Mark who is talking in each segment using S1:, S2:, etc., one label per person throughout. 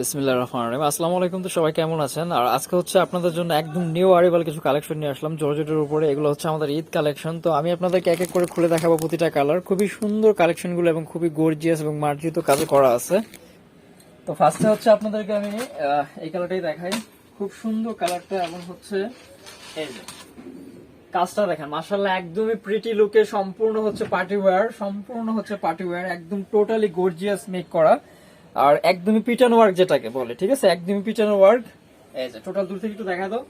S1: বিসমিল্লাহ রহমান রহিম। আসসালামু আলাইকুম, তো সবাই কেমন আছেন? আর আজকে হচ্ছে আপনাদের জন্য একদম নিউ আরিবাল কিছু কালেকশন নিয়ে আসলাম, জর্জেটের উপরে। এগুলো হচ্ছে আমাদের ঈদ কালেকশন তো আমি আপনাদেরকে এক এক করে খুলে দেখাবো প্রতিটা কালার খুবই সুন্দর কালেকশনগুলো এবং খুবই গর্জিয়াস এবং মার্জিত কাজে করা আছে। তো ফার্স্টে হচ্ছে আপনাদেরকে আমি এই কালারটাই দেখাই। খুব সুন্দর কালারটা এবং হচ্ছে এই যে, কাজটা দেখেন মাসাল্লাহ একদমই প্রিটি লুকে সম্পূর্ণ হচ্ছে পার্টি ওয়্যার সম্পূর্ণ হচ্ছে পার্টি ওয়্যার একদম টোটালি গর্জিয়াস মেক করা। আর একদমই পিটানো ওয়ার্ক যেটাকে বলে, ঠিক আছে? একদমই পিটানো ওয়ার্ক। এই যে টোটাল দূর থেকে একটু দেখা দাও।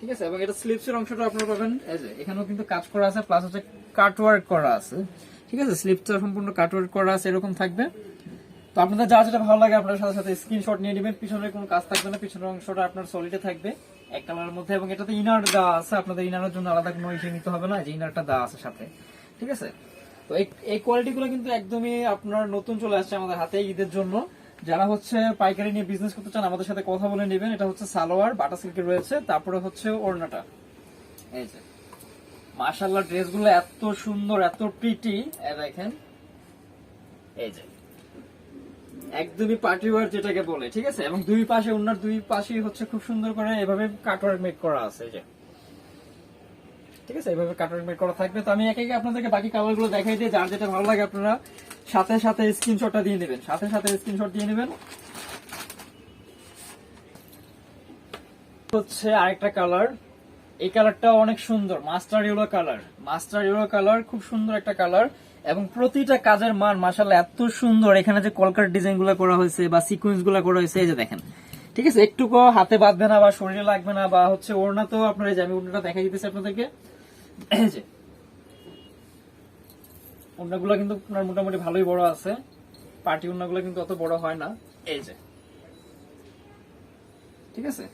S1: ঠিক আছে? এবং এটা স্লিপসের অংশটা আপনারা পাবেন। এই যে, এখানেও কিন্তু কাজ করা আছে প্লাস হচ্ছে কাট ওয়ার্ক করা আছে। ঠিক আছে? স্লিপটা সম্পূর্ণ কাট ওয়ার্ক করা আছে, এরকম থাকবে। তো আপনাদের যা যেটা ভালো লাগে, আপনার সাথে সাথে স্ক্রিনশট নিয়ে নেবেন। পিছনের কোনো কাজ থাকবে না, পিছনের অংশটা আপনার সলিডে থাকবে। এক কালারের মধ্যে, এবং এটাতে ইনার দেওয়া আছে। আপনাদের ইনারের জন্য আলাদা কোনো ইসে নিতে হবে না, যে ইনারটা দেওয়া আছে সাথে। ঠিক আছে? তো এই কোয়ালিটিগুলো কিন্তু একদমই আপনার নতুন চলে আসছে আমাদের হাতে ঈদের জন্য। যারা হচ্ছে পাইকারি নিয়ে বিজনেস করতে চান, আমাদের সাথে কথা বলে নেবেন। এটা হচ্ছে সালোয়ার, বাটা সিল্কের রয়েছে, তারপরে হচ্ছে ওড়নাটা। এই যে। মাশাল্লাহ ড্রেসগুলো এত সুন্দর, এত প্রিটি দেখেন। এই যে। একদমই পার্টি ওয়ার যেটাকে বলে, ঠিক আছে? এবং দুই পাশে ওনার দুই পাশেই হচ্ছে খুব সুন্দর করে এভাবে কাটওয়ার্ক মেক করা আছে যে। ঠিক আছে? এভাবে কাটওয়ার্ক মেক করা থাকবে। তো আমি একে একে আপনাদেরকে বাকি কালারগুলো দেখাই দিই যার যেটা ভালো লাগে আপনারা সাথে সাথে স্ক্রিনশটটা দিয়ে নেবেন। সাথে সাথে স্ক্রিনশট দিয়ে নেবেন। হচ্ছে আরেকটা কালার এই কালারটা অনেক সুন্দর। Mustard yellow colour mustard yellow colour খুব সুন্দর একটা কালার এবং প্রতিটা কাজের মান মাসাল্লাহ এত সুন্দর। এখানে যে কলকার ডিজাইনগুলো করা হয়েছে বা সিকুয়েন্সগুলো করা হয়েছে, এই যে দেখেন। ঠিক আছে? একটুকু হাতে বাঁধবে না বা শরীরে লাগবে না বা হচ্ছে ওড়না তো আপনার এই যে আমি ওড়নাটা দেখাই দিতেছি আপনাদেরকে। এই যে ওড়নাগুলো কিন্তু আপনার মোটামুটি ভালোই বড় আছে। পার্টি ওড়নাগুলো কিন্তু অত বড় হয় না। এই যে। ঠিক আছে?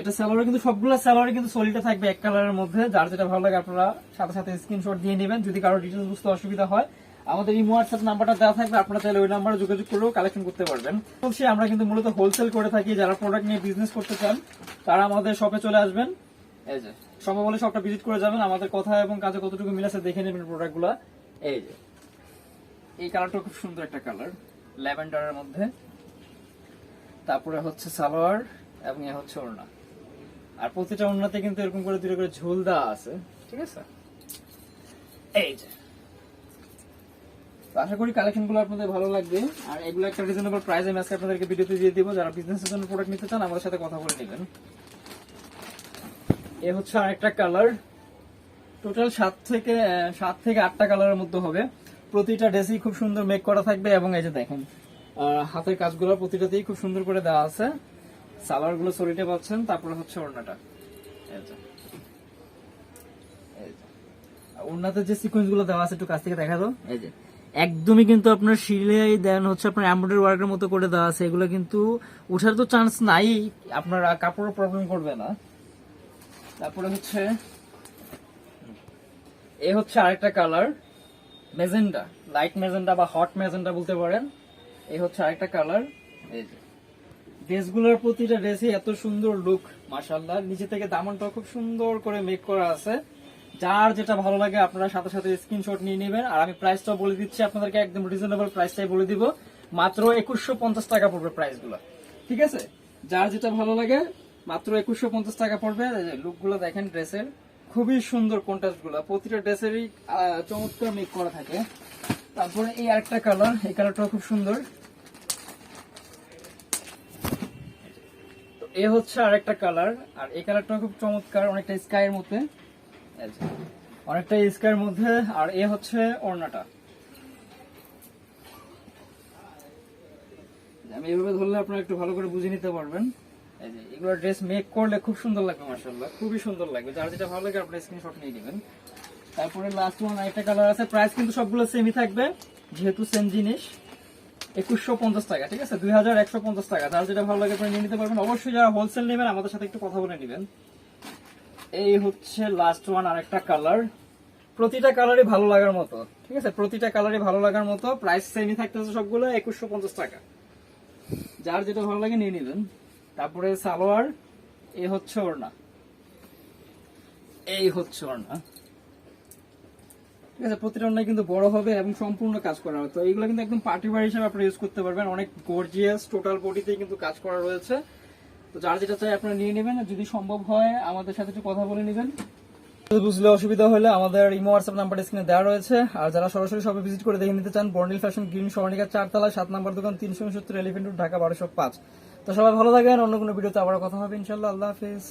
S1: এটা স্যালোয়ার কিন্তু সবগুলো স্যালোয়ারে কিন্তু সলিডে থাকবে এক কালারের মধ্যে। যার যেটা ভালো লাগে আপনারা সাথে সাথে স্ক্রিনশট দিয়ে নেবেন। যদি কারও ডিটেলস বুঝতে অসুবিধা হয় আমাদের এই হোয়াটসঅ্যাপ নাম্বারটা দেওয়া থাকবে। আপনারা চাইলে ওই নাম্বারে যোগাযোগ করেও কালেকশন করতে পারবেন। বলছি আমরা কিন্তু মূলত হোলসেল করে থাকি। যারা প্রোডাক্ট নিয়ে বিজনেস করতে চান তারা আমাদের শপে চলে আসবেন। এই যে শপটা ভিজিট করে যাবেন, আমাদের কথা এবং কাজে কতটুকু মিল আছে দেখে নেবেন প্রোডাক্টগুলো এই যে, এই কালারটা খুব সুন্দর একটা কালার ল্যাভেন্ডারের মধ্যে। তারপরে হচ্ছে সালোয়ার এবং এ হচ্ছে ওড়না। আর প্রতিটা ওড়নাতে কিন্তু এরকম করে দুটো করে ঝোল দেওয়া আছে, ঠিক আছে? এই যে আশা করি কালেকশনগুলো আপনাদের ভালো লাগবে। আর এগুলো একটা রিজনেবল প্রাইসে আমি আজকে আপনাদেরকে ভিডিওতে দিয়ে দিব। যারা বিজনেসের জন্য প্রোডাক্ট নিতে চান, আমাদের সাথে কথা বলে নেবেন। এ হচ্ছে আরেকটা কালার টোটাল সাত থেকে সাত থেকে আটটা কালারের মধ্যে হবে। প্রতিটা ড্রেসই খুব সুন্দর মেক করা থাকবে এবং এই যে দেখেন আহ, হাতের কাজগুলো প্রতিটাতেই খুব সুন্দর করে দেওয়া আছে। সালোয়ারগুলো সরিটে পাচ্ছেন তারপরে হচ্ছে ওড়নাটা। আর ওড়নাতে যে সিকোয়েন্সগুলো দেওয়া আছে একটু কাছ থেকে দেখা দাও এই যে। একদমই কিন্তু আপনার সিলাই দেন হচ্ছে আপনার এমব্রয়ডারি ওয়ার্কের মতো করে দেওয়া আছে। এগুলো কিন্তু ওঠার তো চান্স নাই। আপনার কাপড়ও প্রবলেম করবে না। তারপরে হচ্ছে এ হচ্ছে আরেকটা কালার মেজেন্ডা লাইট মেজেন্ডা বা হট মেজেন্ডা বলতে পারেন। এই হচ্ছে আরেকটা কালার, এই ড্রেসগুলোর প্রতিটা ড্রেসই এত সুন্দর লুক মাশাল্লাহ নিচে থেকে দামনটা খুব সুন্দর করে মেক করা আছে। যার যেটা ভালো লাগে আপনারা সাথে সাথে স্ক্রিনশট নিয়ে নেবেন। আর আমি প্রাইসটা বলে দিচ্ছি, আপনাদেরকে একদম রিজনেবল প্রাইসটাই বলে দিব। মাত্র একুশশো পঞ্চাশ টাকা পড়বে প্রাইসগুলো ঠিক আছে? যার যেটা ভালো লাগে মাত্র একুশশো পঞ্চাশ টাকা পড়বে। লুকগুলো দেখেন ড্রেসের। খুবই সুন্দর কন্ট্রাস্টগুলো প্রতিটা ড্রেসেরই চমৎকার মেক করা থাকে। তারপরে এই আরেকটা কালার এই কালারটাও খুব সুন্দর। এ হচ্ছে আরেকটা কালার আর এই কালারটা খুব চমৎকার, অনেকটা স্কাইয়ের মধ্যে। অনেকটা স্কাইয়ের মধ্যে, আর এ হচ্ছে ওড়নাটা। আমি এভাবে ধরলে আপনারা একটু ভালো করে বুঝে নিতে পারবেন। এই যে, এগুলো ড্রেস মেক করলে খুব সুন্দর লাগবে মার্শাল্লাহ খুবই সুন্দর লাগবে। যার যেটা ভালো লাগে আপনার স্ক্রিনশট নিয়ে নেবেন। তারপরে লাস্ট ওয়ান আরেকটা কালার আছে। প্রাইস কিন্তু সবগুলো সেমই থাকবে, যেহেতু সেম জিনিস। একুশশো পঞ্চাশ টাকা, ঠিক আছে? দুই হাজার একশো পঞ্চাশ টাকা। যার যেটা ভালো লাগে আপনি নিয়ে নিতে পারবেন। অবশ্যই যারা হোলসেল নেবেন, আমাদের সাথে একটু কথা বলে নেবেন। এই হচ্ছে লাস্ট ওয়ান আরেকটা কালার প্রতিটা কালারই ভালো লাগার মতো, ঠিক আছে? প্রতিটা কালারই ভালো লাগার মতো। প্রাইস সেমই থাকতেছে সবগুলো, একুশশো পঞ্চাশ টাকা। যার যেটা ভালো লাগে নিয়ে নেবেন। তারপরে সালোয়ার, এ হচ্ছে ওড়না। এই হচ্ছে ওড়না। ঠিক আছে, প্রতিটা অন্যায় কিন্তু হবে এবং সম্পূর্ণ কাজ তো এইগুলো কিন্তু একদম হিসেবে ইউজ করতে পারবেন। অনেক গর্জিয়াস টোটাল কিন্তু কাজ করা রয়েছে। তো যার যেটা চাই নিয়ে নেবেন। যদি সম্ভব হয়, আমাদের সাথে একটু কথা বলে নেবেন। বুঝলে অসুবিধা হলে আমাদের নাম্বার দেওয়া রয়েছে। আর যারা সরাসরি সবে ভিজিট করে দেখে নিতে চান বর্নিল ফ্যাশন গ্রিন স্বর্ণিকা চারতলা, সাত নম্বর দোকান, তিনশো ঢাকা বারোশো পাঁচ। তো সবাই ভালো থাকবেন অন্য কোনো ভিডিওতে আবার কথা হবে ইনশাল্লাহ আল্লাহ হাফিজ।